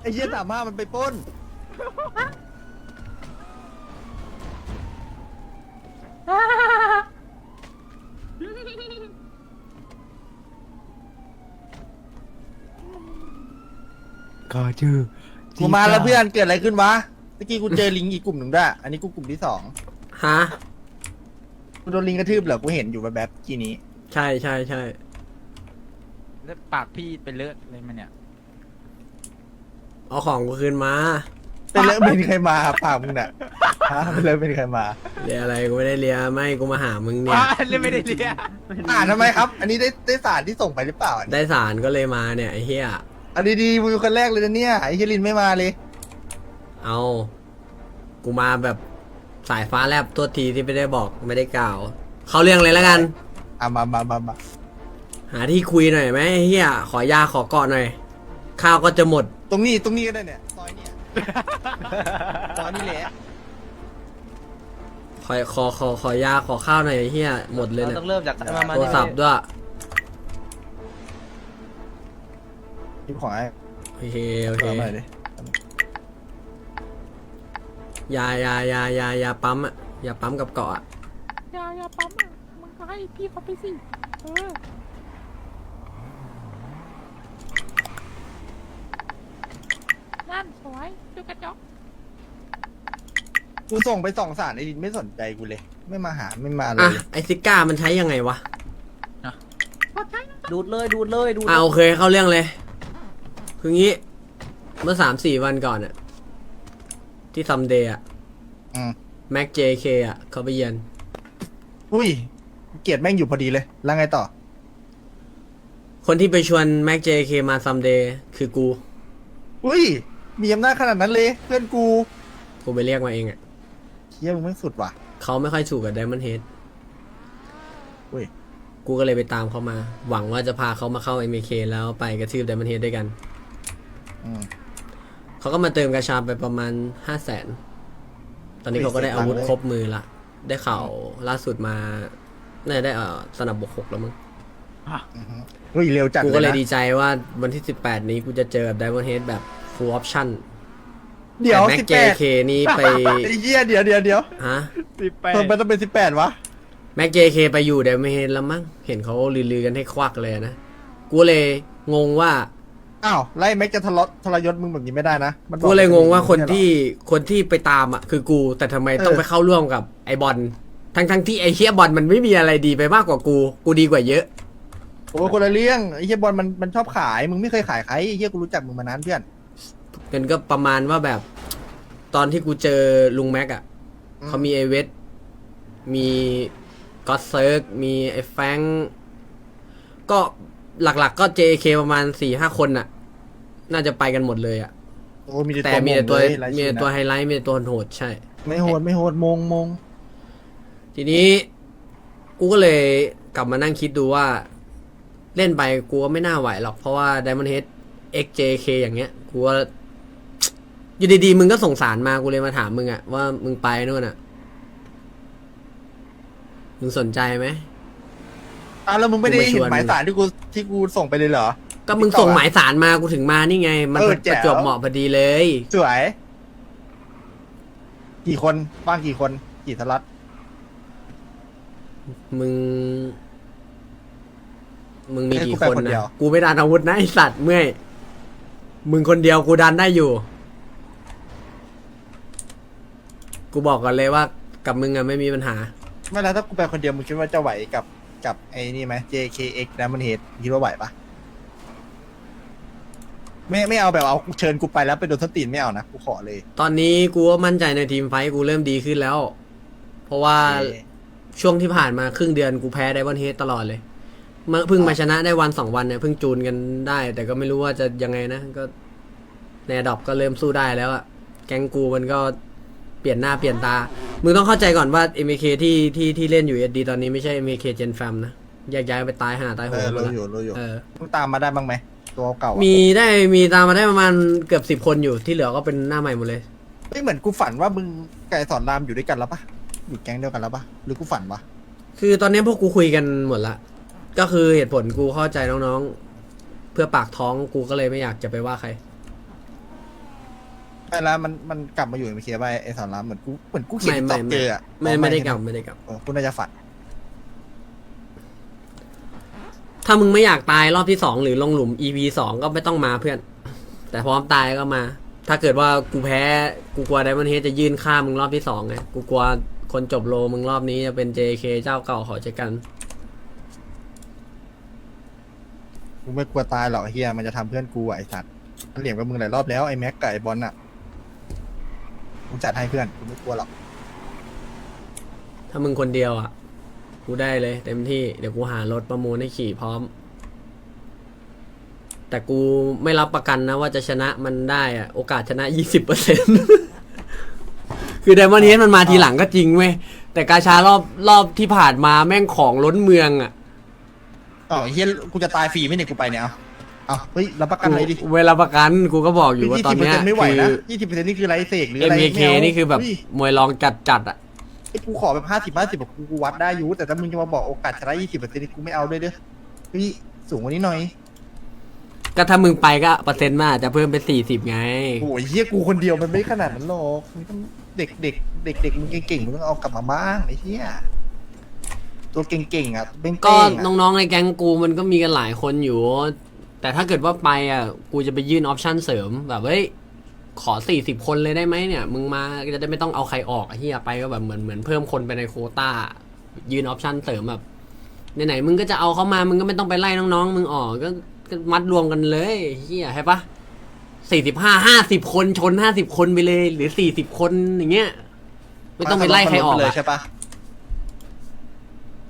ไอ้เหี้ยสามห้ามันไปปล้น ก็ชื่อกูมาแล้วเพื่อนเกิดอะไรขึ้นวะเมื่อกี้กูเจอลิงอีกกลุ่มหนึ่งด้วยอันนี้กูกลุ่มที่สองฮะ กูโดนลิงกระทืบเหรอ กูเห็นอยู่แบบแบบๆกี้นี้ ใช่ใช่ใช่แล้วปากพี่เป็นเลอะอะไรมาเนี่ย เอาของกูคืนมาเป็นเลิกเป็นใครมาปากมึงน่ะฮะเป็นเลิกเป็นใครมา เรียอะไรกูไม่ได้เรียไม่กูมาหามึงเนี่ยอ่าเล่นไม่ได้เรียอ่านทำไมครับ อันนี้ได้ได้สารที่ส่งไปหรือเปล่าอันนี้ได้สารก็เลยมาเนี่ยไอ้เหี้ยอันนี้ดีมึงเป็นคนแรกเลยนะเนี่ยไอ้เฮยลินไม่มาเลย เอากูมาแบบสายฟ้าแลบตัวทีที่ไม่ได้บอกไม่ได้กล่าว เขาเรื่องเลยแล้วกัน อะมามามามาหาที่คุยหน่อยไหมไอ้เฮียขอยาขอกอดหน่อย ข้าวก็จะหมด ตรงนี้ตรงนี้ก็ได้เนี่ยซอยเนี่ยซอยนี่แหละขอขอขอขอยาขอข้าวหน่อยไอ้เฮียหมดเลยเราเนี่ยต้องเริ่มจากมามาโทรศัพท์ด้วยยิบของไอ้โอเคโอเคเอามาหน่อยดิยายายายายาปั๊มอะยาปั๊มกับเกาะอะอย่าอย่าปั๊มอะมึงก็ให้พี่เขาไปสิ เออ นั่นสวยดูกระจกกูส่งไปสองสารไอ้ลินไม่สนใจกูเลย ไม่มาหาไม่มาอะไรอะเลยไอซิก้ามันใช้ยังไงวะกดใช้ดูดเลยดูดเลยดูดอะโอเคเข้าเรื่องเลย คืองี้ เมื่อสามสี่วันก่อนอะที่ซัมเดย์อะอืมแม็กเจเคอะเขาไปเยือนอุ้ยเกลียดแม่งอยู่พอดีเลย แล้วไงต่อ คนที่ไปชวนแม็กเจเคมาซัมเดย์คือกู อุ้ย มีอำนาจขนาดนั้นเลย เพื่อนกูกูไปเรียกมาเองอะเฮียมึงไม่งสุดว่ะ เขาไม่ค่อยถูกกับไดมอนเฮดอุ้ย กูก็เลยไปตามเขามา หวังว่าจะพาเขามาเข้า m อ k แล้วไปกระทืบไดมอนเฮดด้วยกัน อืม เขาก็มาเติมกระชาไปประมาณห้าแสน ตอนนี้เขาก็ได้อาวุธเฮ้ยครบมือละ ได้ข่าวล่าสุดมา น่าจะได้เอ่อสนับบกหกแล้วมั้งอือฮึอุ้ยเร็วจัดกูก็เลยนะ ดีใจว่าวันที่ 18 นี้กูจะเจอกับไดมอนเฮดแบบ full option เดี๋ยวแม็กสิบเจแปดเคนี่ไป ไอ้เหี้ยเดี๋ยวเดี๋ยวเดี๋ยวฮะ สิบแปดทำไมต้องเป็นสิบแปดวะ แม็กเจเคไปอยู่ไดมอนเฮดแล้วมั้ง เห็นเขาลือๆกันให้ควักเลยนะ กูเลยงงว่า อ้าวไล่แม็กจะทะเลาะทรยศมึงแบบนี้ไม่ได้นะมันบอกูเลยงงว่าคนไม่ใช่หรอที่คนที่ไปตามอะคือกู แต่ทำไมเออต้องไปเข้าร่วมกับไอบอลทั้งทั้งที่ไอเฮียบอลมันไม่มีอะไรดีไปมากกว่ากู กูดีกว่าเยอะ โอ้ยคนละเรื่องไอ้เฮียบอลมันมันชอบขาย มึงไม่เคยขายใครไอ้เฮียกูรู้จักมึงมานานเพื่อน กันก็ประมาณว่าแบบ ตอนที่กูเจอลุงแม็กอะอืม เขามีไอเวทมีก็อตเซิร์กมีไอแฟรงก์ก็หลักๆก็ JK ประมาณสี่ห้าคนน่ะ น่าจะไปกันหมดเลยอะโอ้ยมีแต่แต่มีแต่ตัวมงเลยรายมีชื่อแต่นะตัวไฮไลท์มีแต่ตัวโหดใช่ ไม่โหดไม่โหดมงมงทีนี้กูก็เลยกลับมานั่งคิดดูว่า เล่นไปกูก็ไม่น่าไหวหรอกเพราะว่า Diamond Head XJK อย่างเงี้ย กูว่า อยู่ดีๆ มึงก็ส่งสารมากูเลยมาถามมึงอะว่ามึงไปนู่นอะมึงสนใจไหม อ้าวแล้วมึงไม่ได้กูไม่ชเห็นวนหมายสารที่กูที่กูส่งไปเลยเหรอ ก็มึงส่งหมายสารมากูถึงมานี่ไง มันเออปแจ๋วระจวบเหมาะพอดีเลย สวย กี่คนบ้างกี่คน กี่ทลัดมึง มึงมีให้กูกี่ไปคนคนเดีนะยว กูไม่ดันอาวุธนะไอสัตว์เมื่อย มึงคนเดียวกูดันได้อยู่ กูบอกก่อนเลยว่ากับมึงอะไม่มีปัญหา ไม่แล้วถ้ากูไปคนเดียวมึงคิดว่าจะไหวกับกับไอ้นี่ไหม JKX นะมันเหตุคิดว่าไหวปะไม่ไม่เอาแบบเอาเชิญกูไปแล้วไปโดนสนตีนไม่เอานะกูขอเลยตอนนี้กูก็มั่นใจในทีมไฟท์กูเริ่มดีขึ้นแล้ว เพราะว่าโอเคช่วงที่ผ่านมาครึ่งเดือนกูแพ้ไดบอนเฮดตลอดเลยเมื่อเพิ่งมาชนะได้วันสองวันเนี่ยเพิ่งจูนกันได้ แต่ก็ไม่รู้ว่าจะยังไงนะ ก็ในดอบก็เริ่มสู้ได้แล้วอะแก๊งกูมันก็ เปลี่ยนหน้าเปลี่ยนตา มึงต้องเข้าใจก่อนว่า MK ที่ที่ที่เล่นอยู่ SD ตอนนี้ไม่ใช่ MK Gen Fam นะแยกย้ายไปตายหาตายโหเองอหมดรู้ละอยู่รู้อยู่เออ มึงตามมาได้บ้างไหมตัวเก่าอะมีได้มีตามมาได้ประมาณเกือบสิบคนอยู่ที่เหลือก็เป็นหน้าใหม่หมดเลย ไม่เหมือนกูฝันว่ามึงกับไอ้สอนรามอยู่ด้วยกันแล้วปะอยู่แก๊งเดียวกันแล้วปะหรือกูฝันวะคือตอนนี้พวกกูคุยกันหมดละ ก็คือเหตุผลกูเข้าใจน้องๆ เพื่อปากท้องกูก็เลยไม่อยากจะไปว่าใคร ไม่แล้วมันมันกลับมาอยู่ในเคลียร์ไปไอ้สอนรามเหมือนกูเหมือนกูเขียนไม่ตอบไม่เจออะไม่ไม่ได้กลับไม่ได้กลับเออกูน่าจะฝันถ้ามึงไม่อยากตายรอบที่สองหรือลงหลุม EP สองก็ไม่ต้องมาเพื่อน แต่พร้อมตายก็มา ถ้าเกิดว่ากูแพ้กูกลัวไดมอนเฮดจะยื่นฆ่ามึงรอบที่สองไงกูกลัวคนจบโลมึงรอบนี้จะเป็น JK เจ้าเก่าขอเช็คกัน กูไม่กลัวตายหรอกไอ้เฮียมันจะทำเพื่อนกูอะไอ้สัตว์มันเหลี่ยมกับมึงหลายรอบแล้วไอ้แม็กกับไอ้บอลน่ะกู จัดให้เพื่อนกูไม่กลัวหรอกถ้ามึงคนเดียวอะ กูได้เลยเต็มที่เดี๋ยวกูหารถประมูลให้ขี่พร้อม แต่กูไม่รับประกันนะว่าจะชนะมันได้อะ โอกาสชนะยี่สิบเปอร์เซ็นคือไดมอนเฮดมันมาทีหลังก็จริงเว้ยแต่กาชารอบรอบที่ผ่านมาแม่งของล้นเมืองอะ อ๋อไอ้เฮียกูจะตายฟรีไหมเนี่ยกูไปเนี่ยเอาเอาเฮ้ยรับประกันเลยดิเวลาประกันกูก็บอกอยู่ว่ายี่ตอนสิบเปอร์เนี้ยเซ็นต์ไม่ไหวคือนะยี่สิบเปอร์เซ็นต์นี่คือไรเสกหรืออะไร MK ไม่านี่คือแบบเฮ้ยมวยรองจัดจัดๆอะ ไอ้กูขอแบบห้าสิบห้าสิบกูกูวัดได้อยู่แต่ถ้ามึงจะมาบอกโอกาสชนะยี่สิบเปอร์เซ็นต์กูไม่เอาด้วยเด้อเฮ้ยสูงกว่านี้หน่อยก็ถ้ามึงไปก็เปอร์เซ็นต์มันอาจจะเพิ่มเป็นสี่สิบไง โอ้ยเฮียกูคนเดียวมันไม่ขนาดนั้นหรอกมึงต้องเด็กเด็กเด็กเด็กมึงเก่งๆมึงต้องเอากลับมาบ้างไอ้เฮียตัวเก่งๆอะเป็นก็เก้งอะ น้องๆในแก๊งกูมันก็มีกันหลายคนอยู่ แต่ถ้าเกิดว่าไปอะกูจะไปยื่นออปชั่นเสริมแบบเฮ้ยขอสี่สิบคนเลยได้ไหมเนี่ย มึงมาจะได้ไม่ต้องเอาใครออกไอ้เฮียไปก็แบบเหมือนเหมือนเพิ่มคนไปในโควต้ายื่นออปชั่นเสริมแบบไหนๆมึงก็จะเอาเข้ามามึงก็ไม่ต้องไปไล่น้องๆมึงออกก็ก็มัดรวมกันเลยเฮียใช่ปะสี่สิบห้าห้าสิบคนชนห้าสิบคนไปเลย หรือสี่สิบคนอย่างเงี้ย ไม่ต้องไปไล่ใครออกเลยอะใช่ปะ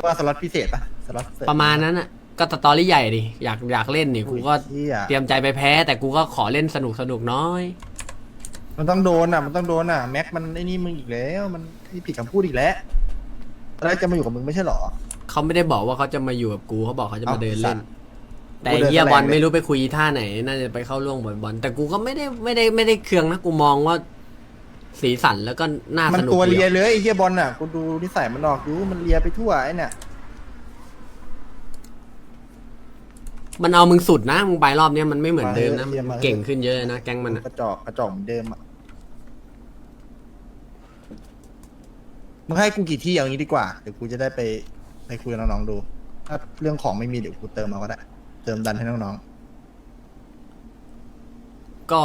ว่าสล็อตพิเศษปะสล็อตเสประมาณนั้นอะ ก็สตอรี่ใหญ่ดิอยากอยากเล่นนี่กูก็เฮียเตรียมใจไปแพ้ แต่กูก็ขอเล่นสนุกสนุกน้อย มันต้องโดนอะ มันต้องโดนอะ แม็กมันไอ้นี่มึงอีกแล้ว มันที่ผิดคำพูดอีกแล้วแล้วจะมาอยู่กับมึงไม่ใช่หรอ เขาไม่ได้บอกว่าเขาจะมาอยู่กับกูเขาบอกเขาจะมาเอ้าเดินสัเล่ตนว์แต่กูเดินเฮียแสลงบอลเลยไม่รู้ไปคุยท่าไหน น่าจะไปเข้าร่วมบอลบอลแต่กูก็ไม่ได้ไม่ได้ไม่ได้เคืองนะกูมองว่า สีสันแล้วก็น่ามันสนุกตัวดีเลียอะเลยไอ้เฮียบอลน่ะกูดูนิสัยมันออกดูมันเลียไปทั่วไอ้เนี่ย มันเอามึงสุดนะมึงไปรอบเนี้ยมันไม่เหมือนเดิมนะมาเถอะมันมาเถอะเก่งขึ้นเยอะนะแก๊งมันอะ กระจอกกระจอกเหมือนเดิมอะมึงให้กูกี่ที่อย่างนี้ดีกว่าเดี๋ยวกูจะได้ไปไปคุยกับน้องๆดู ถ้าเรื่องของไม่มีเดี๋ยวกูเติมเอาก็ได้ เติมดันให้น้องก็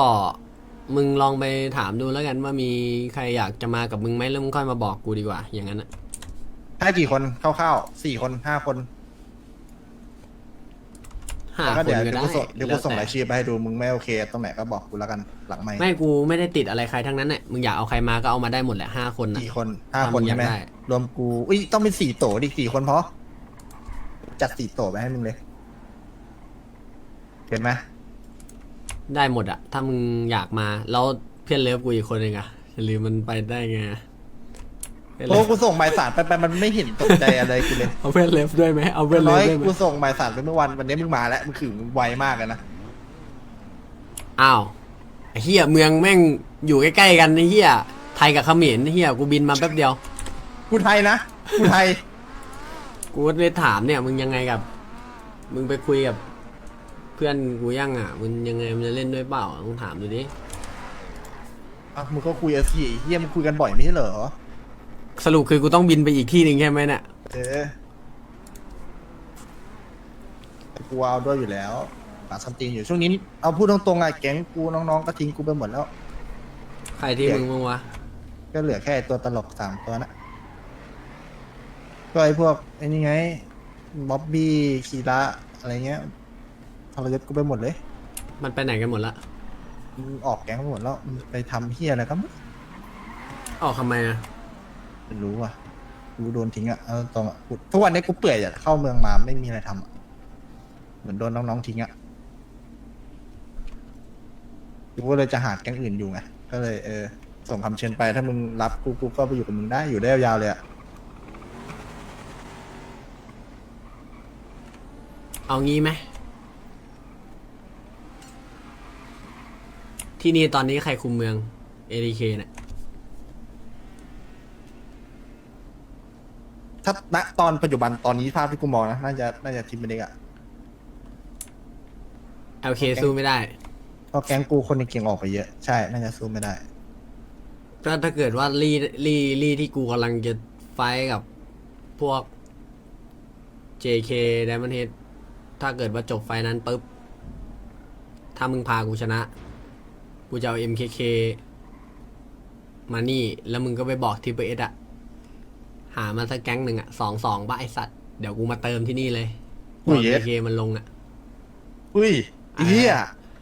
มึงลองไปถามดูแล้วกันว่ามีใครอยากจะมากับมึงไหมแล้วมึงค่อยมาบอกกูดีกว่า อย่างนั้นอะๆให้กี่คนคร่าวๆสี่คนห้าคน ห้าแล้วก็คเดี๋ยนวก็เดี๋ยวได้กูส่งเดี๋ยวกูส่งแล้รายชื่อไปให้ดูมึงไม่โอเคตรงไหนก็บอกกูแล้วกันหลังไม่ไม่กูไม่ได้ติดอะไรใครทั้งนั้นเนี่ยมึงอยากเอาใครมาก็เอามาได้หมดแหละห้าคนนะ กี่คนห้าถ้าคนมึงอยากใช่ไหมได้ รวมกูอุ้ยต้องเป็นสี่โตดิสี่คนพอจัดสี่โตไปให้มึงเลยเห็นไหมได้หมดอะถ้ามึงอยากมาแล้วเพื่อนเลิฟกูอีกคนหนึ่งอะอย่าลืมมันไปได้ไงเพื่อน โอ้เลิฟกูส่งหมายสารไปไปมันไม่เห็นตกใจอะไรกูเลยเอาเพื่อนเลิฟด้วยไหมเอาเพื่อนเลิน้ฟอยด้วยไหมกูส่งหมายสารไปเมื่อวันวันนี้มึงมาแล้วมึงคือมึงไวมากเลยนะอ้าวไอ้เฮียเมืองแม่งอยู่ใกล้ๆกันไอ้เฮียไทยกับเขมรไอ้เฮียกูบินมาแป๊บเดียว กูไทยนะกูไทยกูก็เลยถามเนี่ย มึงยังไงกับ มึงไปคุยกับ เพื่อนกูยังอะ มึงยังไงมึงจะเล่นด้วยเปล่าต้องถามดูดิ อะมึงก็คุยกับสี่เฮียมึงคุยกันบ่อยไม่ใช่เหรอ สรุปคือกูต้องบินไปอีกที่หนึ่งใช่ไหมเนี่ยเออกูเอาด้วยอยู่แล้วปากซัมติงอยู่ช่วงนี้เอาพูดตรงๆอะแก๊งกูน้องๆก็ทิ้งกูไปหมดแล้ว ใครที่มึงมึงวะ ก็เหลือแค่ตัวตลกสามตัวนะก็ไอ้พวกไอ้นี่ไงบ๊อบบี้คีระอะไรเงี้ยทรยศกูไปหมดเลย มันไปไหนกันหมดละ มึงออกแก๊งไปหมดแล้วมึงไปทำเฮียอะไรก็ไม่ออกทำไมอะ รู้อะกูโดนทิ้งอะเอาตรงอะกูทุกวันนี้กูเปื่อยอะเข้าเมืองมาไม่มีอะไรทำอะเหมือนโดนน้องๆทิ้งอะกูก็เลยจะหาแก๊งอื่นอยู่ไงก็เลยเออส่งคำเชิญไปถ้ามึงรับกูกูก็ไปอยู่กับมึงได้อยู่ได้ยาวๆเลยอะเอางี้ไหม ที่นี่ตอนนี้ใครคุมเมือง ADK เนี่ย ถ้าณตอนปัจจุบันตอนนี้ภาพที่กูมองนะน่าจะน่าจะทีมเป็นเด็กอะ LK สู้ไม่ได้เพราะแก๊งกูคนเก่งๆออกไปเยอะใช่น่าจะสู้ไม่ได้ก็ถ้าเกิดว่าลี่ลี่ลี่ที่กูกำลังจะไฟท์กับพวก JK Diamond Head ถ้าเกิดว่าจบไฟท์นั้นปุ๊บ ถ้ามึงพากูชนะ กูจะเอา MKK มานี่ แล้วมึงก็ไปบอกทีเอสอะ หามาสักแก๊งหนึ่งอะสองสองบ้าไอสัตว์ เดี๋ยวกูมาเติมที่นี่เลยอุ้ยเย้ MKK มันลงอะอุ้ยไอ้เหี้ย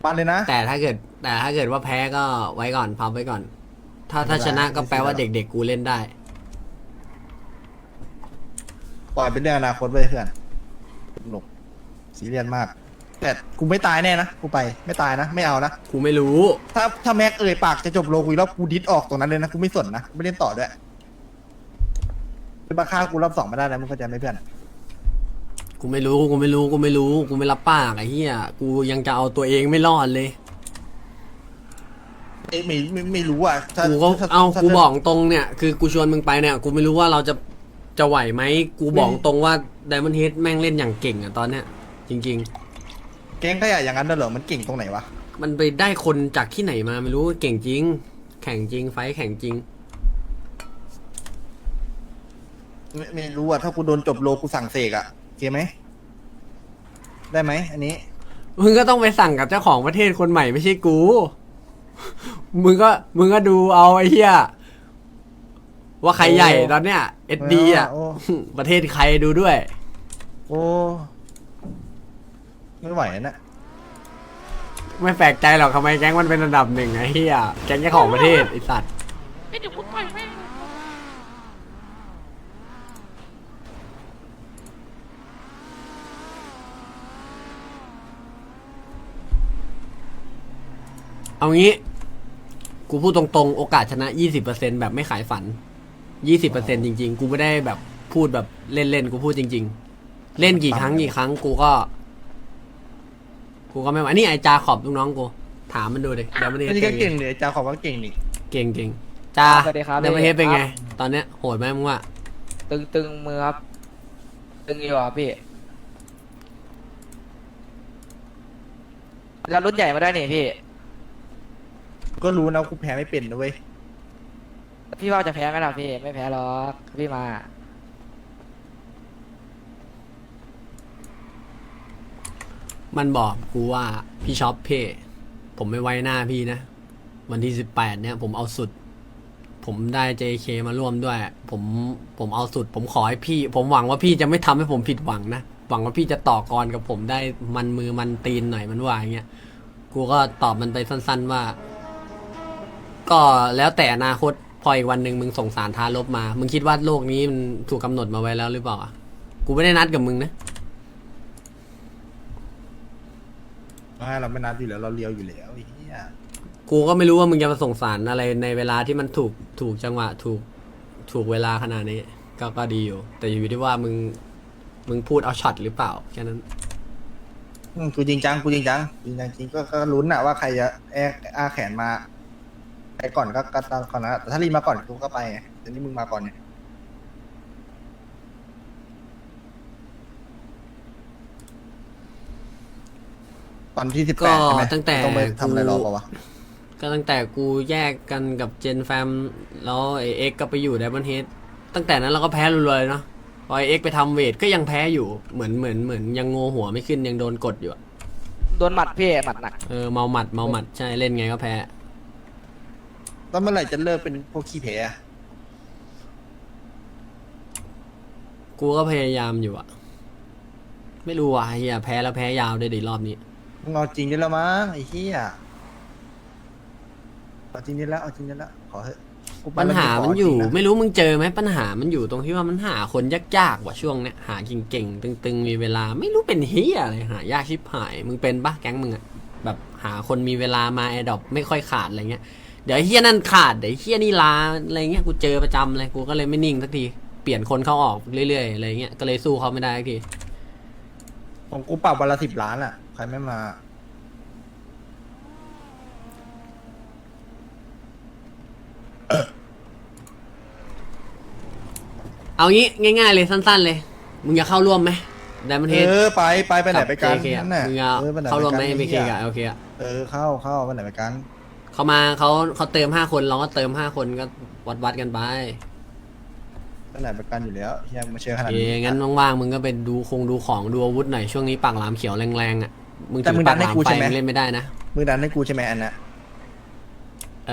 ปันเลยนะ แต่ถ้าเกิด แต่ถ้าเกิดว่าแพ้ก็ไว้ก่อนพับไว้ก่อน ถ้าถ้าชนะก็แปลว่าเด็กๆกูเล่นได้ ปล่อยเป็นเรื่องอนาคตไปเพื่อนหนุกซีเรียสมาก แต่กูไม่ตายแน่นะ กูไป ไม่ตายนะ ไม่เอานะ กูไม่รู้ ถ้าถ้าแม็กเอ่ยปากจะจบโลกุยรอบกูดิสออกตรงนั้นเลยนะ กูไม่สนนะกูไม่เล่นต่อด้วย จะมาฆ่ากูรอบสองไม่ได้นะมึงเข้าใจไหมเพื่อนกูไม่รู้กูไม่รู้กูไม่รู้กูไม่รับปากไอ้เหี้ยกูยังจะเอาตัวเองไม่รอดเลย เอ้ยไม่ไม่ไม่รู้อะถ้กูก็ถ้เอาถ้กูบอกตรงเนี่ยคือกูชวนมึงไปเนี่ย กูไม่รู้ว่าเราจะจะไหวไหมกูบอกตรงว่า Diamond Head แม่งเล่นอย่างเก่งอะตอนเนี้ยจริง แก๊งขยะอย่างนั้นน่ะเหรอมันเก่งตรงไหนวะ ๆ มันไปได้คนจากที่ไหนมาไม่รู้เก่งจริง แข่งจริงไฟท์แข่งจริง ไม่ไม่รู้อะถ้ากูโดนจบโลกูสั่งเสกอะโอเคไหม ได้ไหมอันนี้ มึงก็ต้องไปสั่งกับเจ้าของประเทศคนใหม่ไม่ใช่กู มึงก็มึงก็ดูเอาไอ้เหี้ยว่าใครใหญ่ตอนเนี้ยเอ็ดดีอะ โอ้ ประเทศใครดูด้วย โอ้ไม่ไหวนะไม่แปลกใจหรอกทำไมแก๊งมันเป็นอันดับหนึ่งไอ้เหี้ยแก๊งเจ้าของประเทศไอ้สัตว์เอ้ยเดี๋ยวกูต่อยแม่ง เอางี้ กูพูดตรงๆ โอกาสชนะ 20%แบบไม่ขายฝัน 20%จริง ๆ กูไม่ได้แบบพูดแบบเล่นๆ กูพูดจริง ๆ เล่นกี่ครั้งกี่ครั้งกูก็ กูก็ไม่ไหวนี่ไอจาขอบลูกน้องกู ถามมันดูดิเดี๋ยวมันเฮอันนี้ก็เป็นไงเก่งเลยจ้าขอบว่าเก่งนี่เก่งจริงจาสวัสดีครับเดี๋ยวมันเฮเป็นไงครับตอนเนี้ยโหดไหมมึงว่าตึงตึงมือครับ ตึงอยู่อะพี่แล้วรุ่นใหญ่มาได้นี่พี่ ก็รู้นะกูแพ้ไม่เป็นนะเว้ยพี่ว่าจะแพ้ไหมล่ะพี่ไม่แพ้หรอกพี่มา มันบอกกูว่าพี่ช็อปเพ่ผมไม่ไว้หน้าพี่นะ วันที่สิบแปดเนี่ยผมเอาสุด ผมได้ JK มาร่วมด้วย ผมผมเอาสุด ผมขอให้พี่ ผมหวังว่าพี่จะไม่ทำให้ผมผิดหวังนะ หวังว่าพี่จะต่อกรกับผมได้มันมือมันตีนหน่อยมันว่าอย่างเงี้ย กูก็ตอบมันไปสั้น ๆ ว่า ก็แล้วแต่อนาคตพออีกวันหนึ่งมึงส่งสารทารบมา มึงคิดว่าโลกนี้มันถูกกำหนดมาไว้แล้วหรือเปล่าอะกูไม่ได้นัดกับมึงนะ ไม่เราไม่นัดอยู่แล้วเราเลียวอยู่แล้วไอ้เหี้ยกูก็ไม่รู้ว่ามึงจะมาส่งสารอะไรในเวลาที่มันถูกถูกจังหวะถูกถูกเวลาขนาดนี้ก็ก็ดีอยู่ แต่อยู่ที่ว่ามึงมึงพูดเอาช็อตหรือเปล่าแค่นั้น อืมกูจริงจังกูจริงจังจริงจังจริงก็ก็ลุ้นอะว่าใครจะแอกอาแขนมา ใครก่อนก็ก็ตามก่อนนะแต่ถ้ารีมาก่อนกูก็ไปไงแต่นี่มึงมาก่อนเนี่ยตอนที่สิบก็แปดใช่ไหมตั้งแต่ต้องไปทำอะไรกูรอเปล่าวะ ก็ตั้งแต่กูแยกกันกับเจนแฟม แล้วไอเอ็กก็ไปอยู่ไดมอนเฮดตั้งแต่นั้นเราก็แพ้รัวๆเลยเนาะพอไอเอ็กไปทำเวทก็ยังแพ้อยู่เหมือนเหมือนเหมือนยังโงหัวไม่ขึ้นยังโดนกดอยู่อะโดนหมัดพี่หมัดหนัก เออเมาหมัดเมาหมัดใช่เล่นไงก็แพ้ แล้วเมื่อไหร่จะเลิกเป็นพวกขี้แพ้อะกูก็พยายามอยู่อะไม่รู้ว่ะเฮียแพ้แล้วแพ้ยาวด้วยดิรอบนี้ มึงเอาจริงได้แล้วมั้งไอ้เหี้ยเอาจริงได้แล้วเอาจริงได้แล้วขอเถอะกูไปปัญแล้วหากูขมันอยู่จริงะไม่รู้มึงเจอไหมปัญหามันอยู่ตรงที่ว่ามันหาคนยากๆว่ะช่วงเนี้ยหาเก่งๆตึงๆ มีเวลา ไม่รู้เป็นเฮียอะไรหายากชิบหาย มึงเป็นปะแก๊งมึงอะแบบหาคนมีเวลามาแอดดอปไม่ค่อยขาดอะไรเงี้ย เดี๋ยวไอ้เฮียนั่นขาดเดี๋ยวไอ้เฮียนี่ลาอะไรเงี้ยกูเจอประจำเลยกูก็เลยไม่นิ่งสักทีเปลี่ยนคนเข้าออกเรื่อยๆอะไรเงี้ยก็เลยสู้เขาไม่ได้สักทีของกูปรับวันละสิบล้านอะ ใครไม่มา เอางี้ง่าย ๆ เลยสั้น ๆ เลย มึงจะเข้าร่วมไหมไดมอนเฮเอดอไปไปไปไหนไปกัน JK นั่นน่ะมึงเอาออไปไหนเข้ารวมไปในกัน MK ไหี้ยกับโอเคอะเออเข้าเข้าไปไหนไปกัน เขามาเขาเขาเติมห้าคนเราก็เติมห้าคนก็วัดวัดกันไปไปไหนไปกันอยู่แล้วเฮียมาเชื่อขนาดเอ้นี้งั้นว่างๆมึงก็ไปดูคงดูของดูอาวุธหน่อยช่วงนี้ปากหลามเขียวแรงๆอะมึงแต่ถืมึองดัปากนหให้ลามกูไฟใช่ไหม มึงเล่นไม่ได้นะมือดันให้กูใช่ไหมอันน่ะเอ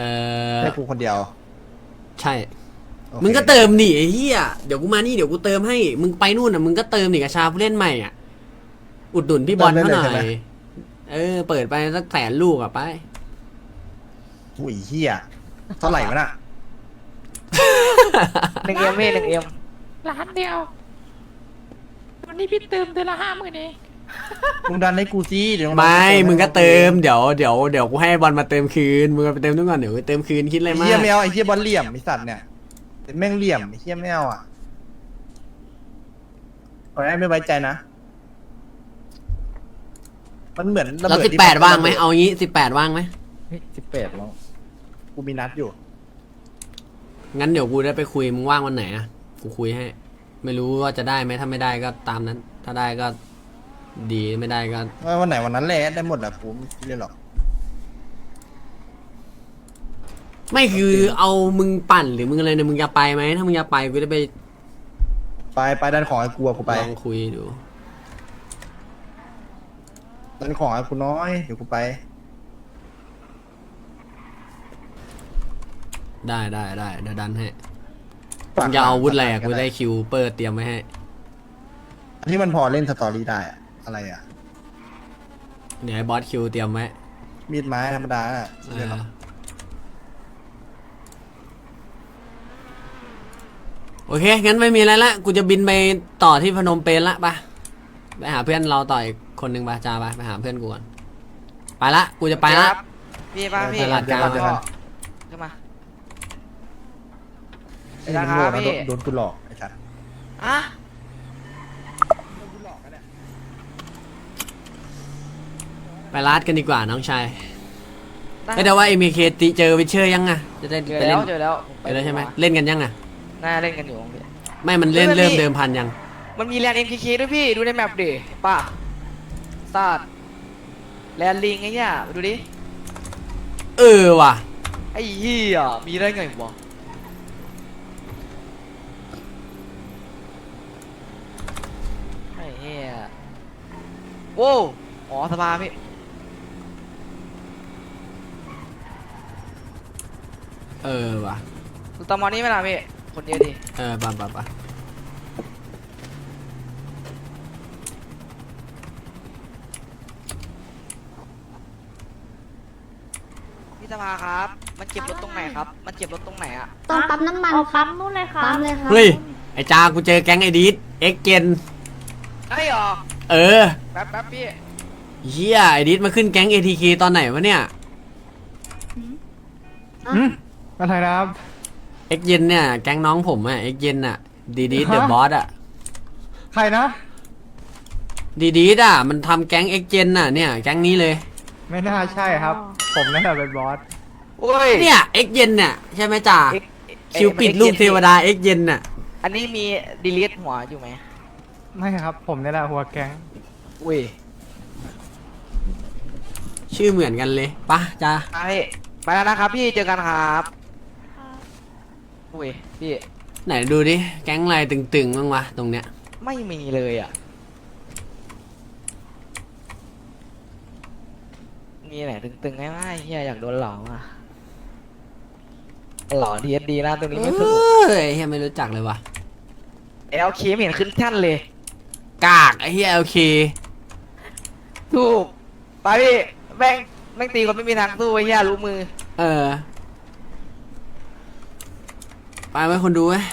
อให้กูคนเดียวใช่ โอคมึงก็เติมดิไอ้เหี้ยเดี๋ยวกูมานี่เดี๋ยวกูเติมให้ มึงไปนู่นอะมึงก็เติมดิกระชาผู้เล่นใหม่อะ อุดหนุนพี่บอลเขาหน่อย เออ เปิดไปสักแสนลูกอะไป อุ้ยเฮียเท่าไหร่วะน่ะหนึ่งเอ็มพี่หนึ่งเอ็มล้านเดียว วันนี้พี่เติมเดือนละห้าหมื่นเองมึงดันให้กูสิเดี๋ยวไม่งมึงก็เติม เดี๋ยวเดี๋ยวเดี๋ยวกูให้บอลมาเติมคืน มึงไปเติมทุกก่อนเดี๋ยวกูเติมคืนคิดอะไรไอ้มาเฮียกแมวไอ้เฮียบอลเหลี่ยมไอ้สัตว์เนี่ยเป็นแม่งเหลี่ยมไอ้เฮียแมวอะขอให้ไม่ไว้ใจนะ มันเหมือนระแล้วเบิดสิบที่แปดนว่างไหมเอางี้สิบแปดว่างไหมสิบแปดแล้ว กูมีนัดอยู่ งั้นเดี๋ยวกูได้ไปคุยมึงว่างวันไหนอะกูคุยให้ ไม่รู้ว่าจะได้ไหมถ้าไม่ได้ก็ตามนั้น ถ้าได้ก็ดีไม่ได้ก็ว่าวันไหนวันนั้นแหละได้หมดแหละกูไม่เรียนหรอก ไม่คือเอามึงปั่นหรือมึงอะไรเนี่ยมึงจะไปไหมถ้ามึงจะไปกูจะไปไปไปดันของไอ้กูอะกูไปลองคุยดูดันของไอ้กูน้อยเดี๋ยวกูไป ได้ได้ได้เดี๋ยวดันให้มึงจะเอาอาวุธอะไรอะกูได้คิวเปิดเตรียมไว้ให้ อันที่มันพอเล่นสตอรี่ได้อะอะไรอะ เดี๋ยวให้บอสคิวเตรียมไว้มีดไม้ธรรมดาอะเอเรียนหรออกโอเค งั้นไม่มีอะไรละ กูจะบินไปต่อที่พนมเปญละไปไปหาเพื่อนเราต่ออีกคนหนึ่งไปจ้าไปไปหาเพื่อนกูก่อน ไปละ กูจะไปละครับพี่ป้าพี่ ตลาดกลาง เดี๋ยวก็ขึ้นมา ไป นี่แล้วมันครัโง่บนะพี่โดนโดนกูหลอกไอ้สัสอะไปลาดกันดีกว่าน้องชายได้ไม่แต่ว่าเอ็มเคตีเจอวิเชอร์ยังอะจะได้เจอไปแล้เล่วนเจอแล้วเจอแล้วใช่ไหมเล่นกันยังอะน่าเล่นกันอยู่พี่ ไม่มันเล่นเฮ้ยมันเริ่มมีเดิมพันยัง มันมีแลนด์ MKK ด้วยพี่ ดูในแมปดิป้าซาดแลนด์ลิงไอ้เนี่ยดูดิ เออว่ะ ไอ้เหี้ยมีได้ไงวะไอ้ เหี้ยโว้วอ๋อสภาพี่เออว่ะ ดูตอมอนี่ไหมล่ะพี่ คนเดียวดิเออปะปะปะพี่สภาครับ มันเก็บรถตรงไหนครับ มันเก็บรถตรงไหนอะตรงปั๊มน้ำมัน เอาครัปั๊บมนู่นเลยค่ะ ปั๊มเลยครับเฮ้ย ไอจ้ากูเจอแก๊งไอดีดเอ็กเจน ไอ้หรอเออแป๊บแป๊บพี่เฮียไอดีดมาขึ้นแก๊ง ATK ตอนไหนวะเนี่ยอะไรนะครับ เอ็กเจนเนี่ยแก๊งน้องผมอะเอ็กเจนอะดีดีเดอะบอสอะใครนะ ดีดีอะมันทำแก๊งเอ็กเจนอะเนี่ยแก๊งนี้เลยไม่น่าใช่ครับ ผมนั่นแหละเป็นบอส โอ้ยเนี่ยเอ็กเจนเนี่ยใช่ไหมจ่าเอ็กเอ็กคิวปิดลูกเทวดาเอ็กเจนน่ะอันนี้มีดีลีทหัวอยู่ไหม ไม่ครับ ผมนี่แหละหัวแก๊งอุ้ยชื่อเหมือนกันเลยปะจ้าไปไปแล้วนะครับ พี่เจอกันครับอุ้ยพี่ไหนดูดิ แก๊งอะไรตึงๆบ้างวะตรงเนี้ย ไม่มีเลยอะ มีไหนตึงๆไหมวะไอ้เฮียอยากโดนหลอกอะหลอกดีดีนะตรงนี้เอไม่สนุก้ยเฮียไม่รู้จักเลยวะเอลเคไม่เห็นขึ้นแท่นเลย กากไอเฮียโอเคถูกไปพี่แม่งแม่งตีคนไม่มีทางสู้ไอ้เฮียรู้มือ เออ ไปไว้คนดูเว้ย